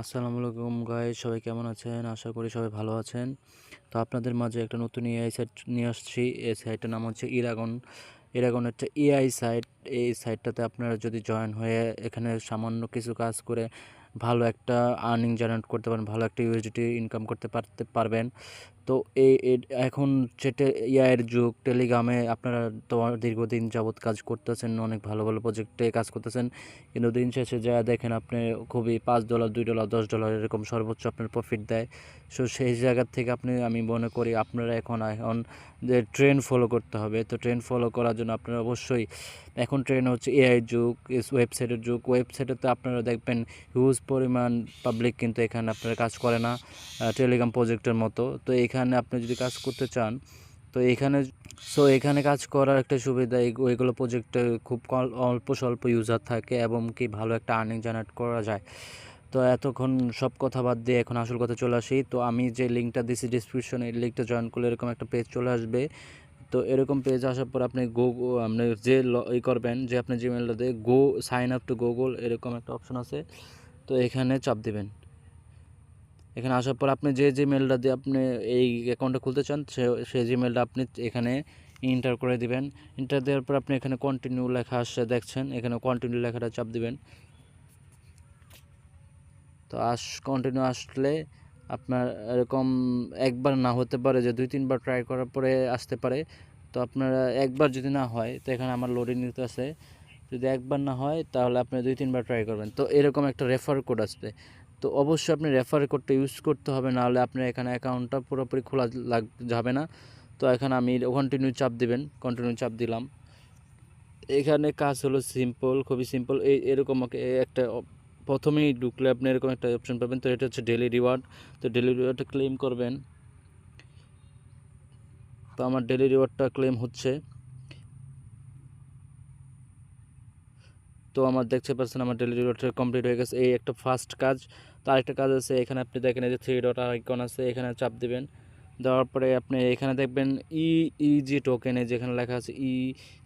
আসসালামু আলাইকুম গাই সবাই কেমন আছেন? আশা করি সবাই ভালো আছেন। তো আপনাদের মাঝে একটা নতুন এআই সাইট নিয়ে আসছি। এই সাইটটার নাম হচ্ছে ইরাগন ইরাগন একটা এআই সাইট এই সাইটটাতে আপনারা যদি জয়েন হয়ে এখানে সামান্য কিছু কাজ করে ভালো একটা আর্নিং জেনারেট করতে পারেন, ভালো একটা ইউএসডিটি ইনকাম করতে পারতে পারবেন। তো এই এখন যেটা এআইয়ের যুগ টেলিগ্রামে আপনারা তো দীর্ঘদিন যাবৎ কাজ করতেছেন, অনেক ভালো ভালো প্রজেক্টে কাজ করতেছেন। কিন্তু দিন শেষে যা দেখেন আপনি খুবই পাঁচ ডলার দুই ডলার দশ ডলার এরকম সর্বোচ্চ আপনার প্রফিট দেয়। সো সেই জায়গার থেকে আপনি, আমি মনে করি আপনারা এখন এখন যে ট্রেন ফলো করতে হবে। তো ট্রেন ফলো করার জন্য আপনারা অবশ্যই, এখন ট্রেন হচ্ছে এআই যুগ ওয়েবসাইটের যুগ। ওয়েবসাইটে তো আপনারা দেখবেন হিউজ পরিমাণ পাবলিক কিন্তু এখানে আপনারা কাজ করে না টেলিগ্রাম প্রজেক্টের মতো। তো এখানে আপনি যদি কাজ করতে চান, তো এখানে সো এখানে কাজ করার একটা সুবিধা ওইগুলো প্রজেক্টে খুব অল্প স্বল্প ইউজার থাকে এবং কি ভালো একটা আর্নিং জেনারেট করা যায়। তো এতক্ষণ সব কথা বাদ দিয়ে এখন আসল কথা চলে আসি। তো আমি যে লিঙ্কটা দিছি ডিসক্রিপশনে এই লিঙ্কটা জয়েন করলে এরকম একটা পেজ চলে আসবে। তো এরকম পেজ আসার পর আপনি গো আপনি যে ই করবেন, যে আপনি জিমেলটা দিয়ে go sign up to Google এরকম একটা অপশন আছে। তো এখানে চাপ দিবেন। এখানে আসার পর আপনি যে জিমেলটা দিয়ে আপনি এই অ্যাকাউন্টটা খুলতে চান, সে সেই জিমেলটা আপনি এখানে ইন্টার করে দিবেন। ইন্টার দেওয়ার পর আপনি এখানে কন্টিনিউ লেখা আসছে, দেখছেন? এখানে কন্টিনিউ লেখাটা চাপ দিবেন। তো আস কন্টিনিউ আসলে আপনার এরকম একবার না হতে পারে যে দুই, তিনবার ট্রাই করার পরে আসতে পারে। তো আপনারা একবার যদি না হয়, তো এখানে আমার লোডিং নিতে আছে। যদি একবার না হয়, তাহলে আপনি দুই, তিনবার ট্রাই করবেন। তো এরকম একটা রেফার কোড আসবে। তো অবশ্যই আপনি রেফার কোডটা ইউজ করতে হবে না হলে আপনার এখানে অ্যাকাউন্টটা পুরোপুরি খোলা লাগ, যাবে না। তো এখানে আমি কন্টিনিউ চাপ দিবেন কন্টিনিউ চাপ দিলাম। এখানে কাজ হলো সিম্পল খুবই সিম্পল এই এরকম একটা প্রথমেই ঢুকলে আপনি এরকম একটা অপশন পাবেন। তো এটা হচ্ছে ডেলি রিওয়ার্ড তো ডেলি রিওয়ার্ডটা ক্লেম করবেন। তো আমার ডেলি রিওয়ার্ডটা ক্লেম হচ্ছে। তো আমার দেখতে পাচ্ছেন আমার ডেলি রিওয়ার্ডটা কমপ্লিট হয়ে গেছে এই একটা ফার্স্ট কাজ তো আরেকটা কাজ আছে এখানে আপনি দেখেন এই যে থ্রি ডট আইকন আছে এখানে চাপ দিবেন দেওয়ার পরে আপনি এখানে দেখবেন ই ইজি টোকেনে যেখানে লেখা আছে ই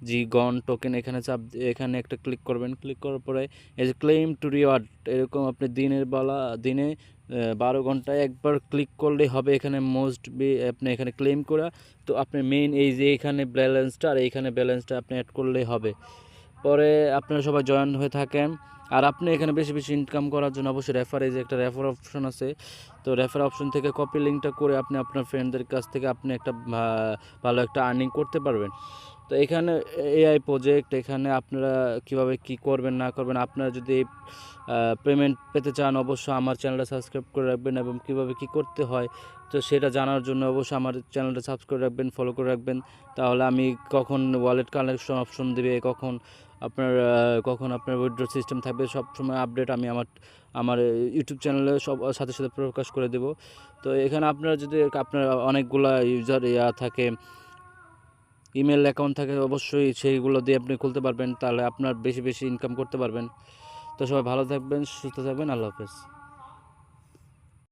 জি গন টোকেন এখানে চাপ এখানে একটা ক্লিক করবেন ক্লিক করার পরে এই যে ক্লেম টু রিওয়ার্ড এরকম আপনি দিনের বেলা দিনে বারো ঘন্টায় একবার ক্লিক করলেই হবে এখানে মোস্ট বি আপনি এখানে ক্লেম করা তো আপনি মেইন এই যে এখানে ব্যালেন্সটা আর এইখানে ব্যালেন্সটা আপনি অ্যাড করলেই হবে পরে আপনারা সবাই জয়েন হয়ে থাকেন। আর আপনি এখানে বেশি বেশি ইনকাম করার জন্য অবশ্যই রেফার এই যে একটা রেফার অপশন আছে, তো রেফার অপশন থেকে কপি লিঙ্কটা করে আপনি আপনার ফ্রেন্ডদের কাছ থেকে আপনি একটা ভালো একটা আর্নিং করতে পারবেন। তো এখানে এআই প্রজেক্ট এখানে আপনারা কীভাবে কি করবেন, না করবেন, আপনারা যদি পেমেন্ট পেতে চান, অবশ্যই আমার চ্যানেলটা সাবস্ক্রাইব করে রাখবেন এবং কীভাবে কি করতে হয়, তো সেটা জানার জন্য অবশ্যই আমার চ্যানেলটা সাবস্ক্রাইব রাখবেন ফলো করে রাখবেন। তাহলে আমি কখন ওয়ালেট কানেকশন অপশন দেবে, কখন আপনার কখন আপনার উইড্রো সিস্টেম থাকবে, সব সময় আপডেট আমি আমার আমার ইউটিউব চ্যানেলে সব সাথে সাথে প্রকাশ করে দেব। তো এখানে আপনারা যদি, আপনার অনেকগুলা ইউজার ইয়া থাকে ইমেল অ্যাকাউন্ট থাকে, অবশ্যই সেইগুলো দিয়ে আপনি খুলতে পারবেন, তাহলে আপনার বেশি বেশি ইনকাম করতে পারবেন। তো সবাই ভালো থাকবেন, সুস্থ থাকবেন, আল্লাহ হাফেজ।